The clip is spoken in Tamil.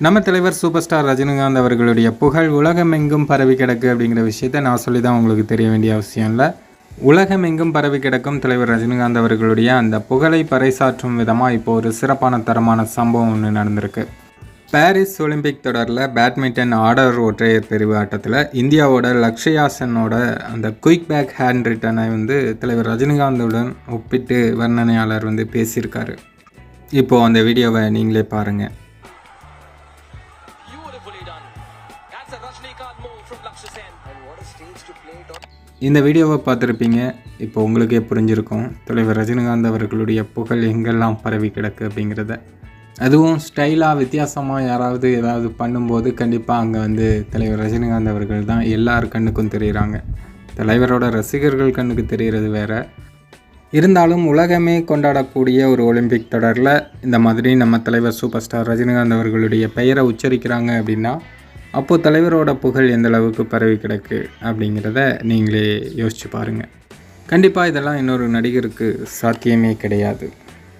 நம்ம தலைவர் சூப்பர் ஸ்டார் ரஜினிகாந்த் அவர்களுடைய புகழ் உலகமெங்கும் பரவி கிடக்கு அப்படிங்கிற விஷயத்த நான் சொல்லி தான் உங்களுக்கு தெரிய வேண்டிய அவசியம் இல்லை. உலகமெங்கும் பரவி கிடக்கும் தலைவர் ரஜினிகாந்த் அவர்களுடைய அந்த புகழை பறைசாற்றும் விதமாக இப்போ ஒரு சிறப்பான தரமான சம்பவம் ஒன்று நடந்திருக்கு. பாரிஸ் ஒலிம்பிக் தொடரில் பேட்மிண்டன் ஆர்டர் ஒற்றையர் பிரிவு ஆட்டத்தில் இந்தியாவோட லக்ஷயாசனோட அந்த குயிக் பேக் ஹேண்ட் ரிட்டனை வந்து தலைவர் ரஜினிகாந்துடன் ஒப்பிட்டு வர்ணனையாளர் வந்து பேசியிருக்காரு. இப்போது அந்த வீடியோவை நீங்களே பாருங்கள் Beautifully done. That's a Rajnikant move from Lakshya Sen. And what a stage to play it on. இந்த வீடியோவை பார்த்துருப்பீங்க இப்போ உங்களுக்கே புரிஞ்சிருக்கும் தலைவர் ரஜினிகாந்த் அவர்களுடைய புகழ் எங்கெல்லாம் பரவி கிடக்கு அப்படிங்கிறத அதுவும் ஸ்டைலாக வித்தியாசமாக யாராவது ஏதாவது பண்ணும்போது கண்டிப்பாக அங்கே வந்து தலைவர் ரஜினிகாந்த் அவர்கள் தான் எல்லார் கண்ணுக்கும் தெரியுறாங்க தலைவரோட ரசிகர்கள் கண்ணுக்கு தெரிகிறது வேற இருந்தாலும் உலகமே கொண்டாடக்கூடிய ஒரு ஒலிம்பிக் தொடரில் இந்த மாதிரி நம்ம தலைவர் சூப்பர் ஸ்டார் ரஜினிகாந்த் அவர்களுடைய பெயரை உச்சரிக்கிறாங்க அப்படின்னா அப்போது தலைவரோட புகழ் எந்த அளவுக்கு பரவி கிடக்கு அப்படிங்கிறத நீங்களே யோசிச்சு பாருங்கள் கண்டிப்பாக இதெல்லாம் இன்னொரு நடிகருக்கு சாத்தியமே கிடையாது.